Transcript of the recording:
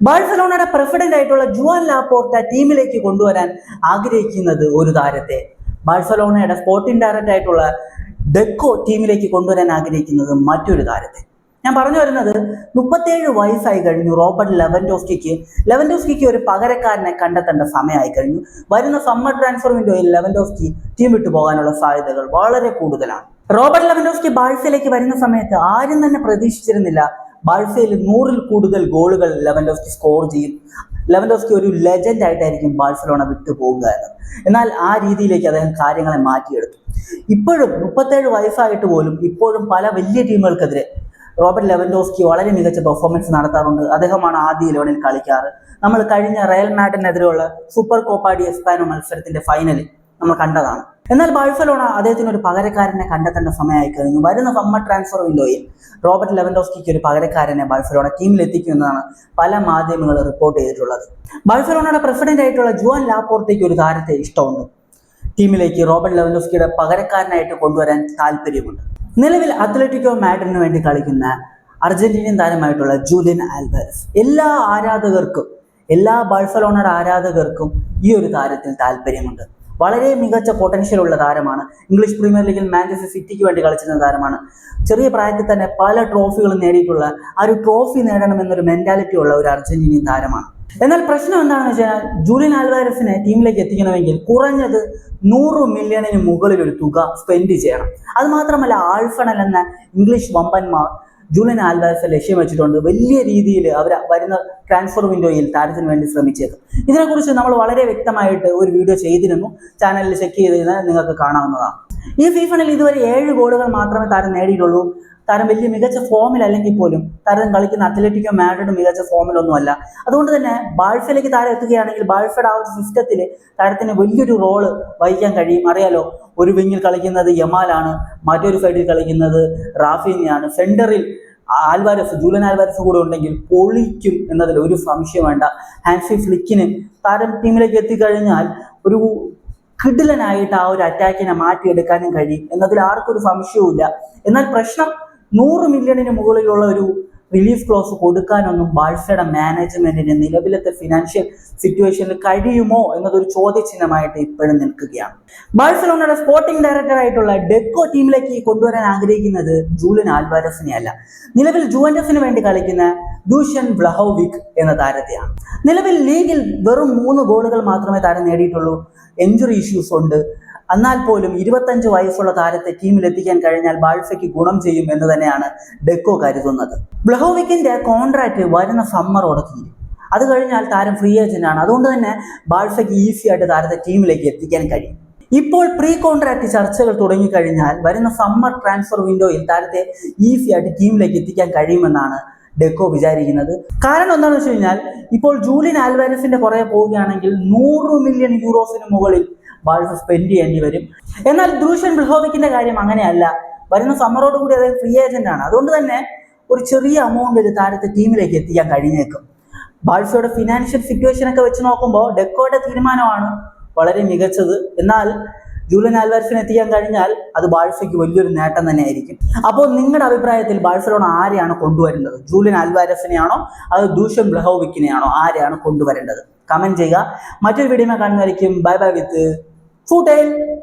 ബാഴ്സലോണയുടെ പ്രസിഡന്റ് ആയിട്ടുള്ള ജുവാൻ ലാപ്പോർട്ട ടീമിലേക്ക് കൊണ്ടുവരാൻ ആഗ്രഹിക്കുന്നത് ഒരു താരത്തെ. ബാഴ്സലോണയുടെ സ്പോർട്ടിംഗ് ഡയറക്ടർ ആയിട്ടുള്ള ഡെക്കോ ടീമിലേക്ക് കൊണ്ടുവരാൻ ആഗ്രഹിക്കുന്നത് മറ്റൊരു താരത്തെ. ഞാൻ പറഞ്ഞു വരുന്നത് മുപ്പത്തേഴ് വയസ്സായി കഴിഞ്ഞു റോബർട്ട് ലെവൻഡോസ്കിക്ക് ലെവൻഡോസ്കിക്ക് ഒരു പകരക്കാരനെ കണ്ടെത്തേണ്ട സമയമായി കഴിഞ്ഞു. വരുന്ന സമ്മർ ട്രാൻസ്ഫർ വിൻഡോയിൽ ലെവൻഡോസ്കി ടീം വിട്ടു പോകാനുള്ള സാധ്യതകൾ വളരെ കൂടുതലാണ്. റോബർട്ട് ലെവൻഡോസ്കി ബാഴ്സയിലേക്ക് വരുന്ന സമയത്ത് ആരും തന്നെ പ്രതീക്ഷിച്ചിരുന്നില്ല ബാഴ്സയിൽ നൂറിൽ കൂടുതൽ ഗോളുകൾ ലെവൻഡോസ്കി സ്കോർ ചെയ്യും. ലെവൻഡോസ്കി ഒരു ലെജൻഡ് ആയിട്ടായിരിക്കും ബാഴ്സലോണ വിട്ടുപോകുക എന്ന് എന്നാൽ ആ രീതിയിലേക്ക് അദ്ദേഹം കാര്യങ്ങളെ മാറ്റിയെടുത്തു. ഇപ്പോഴും മുപ്പത്തേഴ് വയസ്സായിട്ട് പോലും ഇപ്പോഴും പല വലിയ ടീമുകൾക്കെതിരെ റോബർട്ട് ലെവൻഡോസ്കി വളരെ മികച്ച പെർഫോമൻസ് നടത്താറുണ്ട്. അദ്ദേഹമാണ് ആദ്യ ഇലവനിൽ കളിക്കാറ്. നമ്മൾ കഴിഞ്ഞ റയൽ മാഡിനെതിരെയുള്ള സൂപ്പർ കോപ്പാഡി എസ്പാനോ മത്സരത്തിന്റെ ഫൈനലിൽ നമ്മൾ കണ്ടതാണ്. എന്നാൽ ബാഴ്സലോണ അദ്ദേഹത്തിന് ഒരു പകരക്കാരനെ കണ്ടെത്തേണ്ട സമയമായി കഴിഞ്ഞു. വരുന്ന സമ്മർ ട്രാൻസ്ഫർ വിൻഡോയിൽ റോബർട്ട് ലെവൻഡോസ്കിക്ക് ഒരു പകരക്കാരനെ ബാഴ്സലോണ ടീമിൽ എത്തിക്കുമെന്നാണ് പല മാധ്യമങ്ങൾ റിപ്പോർട്ട് ചെയ്തിട്ടുള്ളത്. ബാഴ്സലോണയുടെ പ്രസിഡന്റ് ആയിട്ടുള്ള ജുവാൻ ലാപ്പോർട്ടയ്ക്ക് ഒരു താരത്തെ ഇഷ്ടമുണ്ട്. ടീമിലേക്ക് റോബർട്ട് ലെവൻഡോസ്കിയുടെ പകരക്കാരനായിട്ട് കൊണ്ടുവരാൻ താല്പര്യമുണ്ട്. നിലവിൽ അത്ലറ്റിക്കോ മാഡ്രിഡിന് വേണ്ടി കളിക്കുന്ന അർജന്റീനിയൻ താരമായിട്ടുള്ള ജൂലിയൻ ആൽബർസ് എല്ലാ ആരാധകർക്കും എല്ലാ ബാഴ്സലോണയുടെ ആരാധകർക്കും ഈ ഒരു താരത്തിൽ താല്പര്യമുണ്ട്. വളരെ മികച്ച പൊട്ടൻഷ്യൽ ഉള്ള താരമാണ്. ഇംഗ്ലീഷ് പ്രീമിയർ ലീഗിൽ മാഞ്ചസ്റ്റർ സിറ്റിക്ക് വേണ്ടി കളിച്ചിരുന്ന താരമാണ്. ചെറിയ പ്രായത്തിൽ തന്നെ പല ട്രോഫികളും നേടിയിട്ടുള്ള ആ ഒരു ട്രോഫി നേടണമെന്നൊരു മെന്റാലിറ്റി ഉള്ള ഒരു അർജന്റീനിയൻ താരമാണ്. എന്നാൽ പ്രശ്നം എന്താണെന്ന് വെച്ചാൽ ജൂലിയൻ ആൽവാരസിനെ ടീമിലേക്ക് എത്തിക്കണമെങ്കിൽ കുറഞ്ഞത് നൂറ് മില്യണിന് മുകളിൽ ഒരു തുക സ്പെൻഡ് ചെയ്യണം. അത് മാത്രമല്ല ആൾഫണൽ എന്ന ഇംഗ്ലീഷ് വമ്പന്മാർ ജൂലിയൻ ആൽവാരസെ ലക്ഷ്യം വെച്ചിട്ടുണ്ട്. വലിയ രീതിയിൽ അവർ വരുന്ന ട്രാൻസ്ഫർ വിൻഡോയിൽ താരത്തിന് വേണ്ടി ശ്രമിച്ചേക്കും. ഇതിനെക്കുറിച്ച് നമ്മൾ വളരെ വ്യക്തമായിട്ട് ഒരു വീഡിയോ ചെയ്തിരുന്നു. ചാനലിൽ ചെക്ക് ചെയ്ത് കഴിഞ്ഞാൽ നിങ്ങൾക്ക് കാണാവുന്നതാണ്. ഈ സീസണിൽ ഇതുവരെ ഏഴ് ഗോളുകൾ മാത്രമേ താരം നേടിയിട്ടുള്ളൂ. താരം വലിയ മികച്ച ഫോമിൽ അല്ലെങ്കിൽ പോലും താരം കളിക്കുന്ന അത്ലറ്റിക്കോ മാഡ്രിഡ് മികച്ച ഫോമിലൊന്നുമല്ല അതുകൊണ്ട് തന്നെ ബാഴ്ഫയിലേക്ക് താരം എത്തുകയാണെങ്കിൽ ബാഴ്ഫയുടെ ആ ഒരു സിസ്റ്റത്തിൽ താരത്തിന് വലിയൊരു റോൾ വഹിക്കാൻ കഴിയും. അറിയാലോ? ഒരു വിങ്ങിൽ കളിക്കുന്നത് യമാലാണ് മറ്റൊരു സൈഡിൽ കളിക്കുന്നത് റാഫീനിയാണ്. സെന്ററിൽ ആൽവാരസ് ജൂലൻ ആൽവാരസ് കൂടെ ഉണ്ടെങ്കിൽ പൊളിക്കും എന്നതിൽ ഒരു സംശയം വേണ്ട. ഹാൻസി ഫ്ലിക്കിന് താരം ടീമിലേക്ക് എത്തിക്കഴിഞ്ഞാൽ ഒരു കിടിലനായിട്ട് ആ ഒരു അറ്റാക്കിനെ മാറ്റിയെടുക്കാനും കഴിയും. എന്നതിൽ ആർക്കൊരു സംശയവുമില്ല. എന്നാൽ പ്രശ്നം നൂറ് മില്യണിന് മുകളിലുള്ള ഒരു റിലീഫ് ക്ലോസ് കൊടുക്കാനൊന്നും ബാഴ്സയുടെ മാനേജ്മെന്റിന് നിലവിലത്തെ ഫിനാൻഷ്യൽ സിറ്റുവേഷനിൽ കഴിയുമോ എന്നതൊരു ചോദ്യചിഹ്നമായിട്ട് ഇപ്പോഴും നിൽക്കുകയാണ്. ബാഴ്സലോണയുടെ സ്പോർട്ടിംഗ് ഡയറക്ടർ ആയിട്ടുള്ള ഡെക്കോ ടീമിലേക്ക് കൊണ്ടുവരാൻ ആഗ്രഹിക്കുന്നത് ജൂലിൻ ആൽവാരസിനെ അല്ല നിലവിൽ ജുവൻഡസിന് വേണ്ടി കളിക്കുന്ന ദൂഷ്യൻ വ്ലഹോവിക് എന്ന താരത്തെയാണ്. നിലവിൽ ലീഗിൽ വെറും മൂന്ന് ഗോളുകൾ മാത്രമേ താരം നേടിയിട്ടുള്ളൂ. എഞ്ചുറി ഇഷ്യൂസ് ഉണ്ട്. എന്നാൽ പോലും ഇരുപത്തഞ്ച് വയസ്സുള്ള താരത്തെ ടീമിൽ എത്തിക്കാൻ കഴിഞ്ഞാൽ ബാഴ്സയ്ക്ക് ഗുണം ചെയ്യും എന്ന് തന്നെയാണ് ഡെക്കോ കരുതുന്നത്. ബ്ലഹോവിക്കിന്റെ കോൺട്രാക്ട് വരുന്ന സമ്മറോടെ തീരും. അത് കഴിഞ്ഞാൽ താരം ഫ്രീ ഏജന്റ് ആണ്. അതുകൊണ്ട് തന്നെ ബാഴ്സയ്ക്ക് ഈസി ആയിട്ട് താരത്തെ ടീമിലേക്ക് എത്തിക്കാൻ കഴിയും. ഇപ്പോൾ പ്രീ കോൺട്രാക്ട് ചർച്ചകൾ തുടങ്ങിക്കഴിഞ്ഞാൽ വരുന്ന സമ്മർ ട്രാൻസ്ഫർ വിൻഡോയിൽ താരത്തെ ഈസി ആയിട്ട് ടീമിലേക്ക് എത്തിക്കാൻ കഴിയുമെന്നാണ് ഡെക്കോ വിചാരിക്കുന്നത്. കാരണം എന്താണെന്ന് വെച്ച് കഴിഞ്ഞാൽ ഇപ്പോൾ ജൂലിയൻ ആൽവാരസിന്റെ പുറകെ പോവുകയാണെങ്കിൽ നൂറ് മില്യൺ യൂറോസിന് മുകളിൽ ബാഴ്സ സ്പെൻഡ് ചെയ്യേണ്ടി വരും. എന്നാൽ ദ്രൂഷൻ ബ്ലഹോവിക്കിന്റെ കാര്യം അങ്ങനെയല്ല. വരുന്ന സമ്മറോട് കൂടി അദ്ദേഹം ഫ്രീ ഏജന്റ് ആണ്. അതുകൊണ്ട് തന്നെ ഒരു ചെറിയ എമൗണ്ടിൽ താരത്തെ ടീമിലേക്ക് എത്തിക്കാൻ കഴിഞ്ഞേക്കും. ബാഴ്സയുടെ ഫിനാൻഷ്യൽ സിറ്റുവേഷൻ ഒക്കെ വെച്ച് നോക്കുമ്പോൾ ഡെക്കോയുടെ തീരുമാനമാണ് വളരെ മികച്ചത്. എന്നാൽ ജൂലിയൻ ആൽവാർസിനെ എത്തിക്കാൻ കഴിഞ്ഞാൽ അത് ബാഴ്സയ്ക്ക് വലിയൊരു നേട്ടം തന്നെ ആയിരിക്കും അപ്പോൾ നിങ്ങളുടെ അഭിപ്രായത്തിൽ ബാഴ്സലോണ ആരെയാണ് കൊണ്ടുവരേണ്ടത്? ജൂലിയൻ ആൽവാരസിനെയാണോ? അത് ദൂഷ്യൻ ബ്ലഹോവിക്കിനെയാണോ ആരെയാണ് കൊണ്ടുവരേണ്ടത്? കമന്റ് ചെയ്യുക. മറ്റൊരു വീഡിയോ കാണുന്നതായിരിക്കും ബൈ ബൈ വിത്ത് futile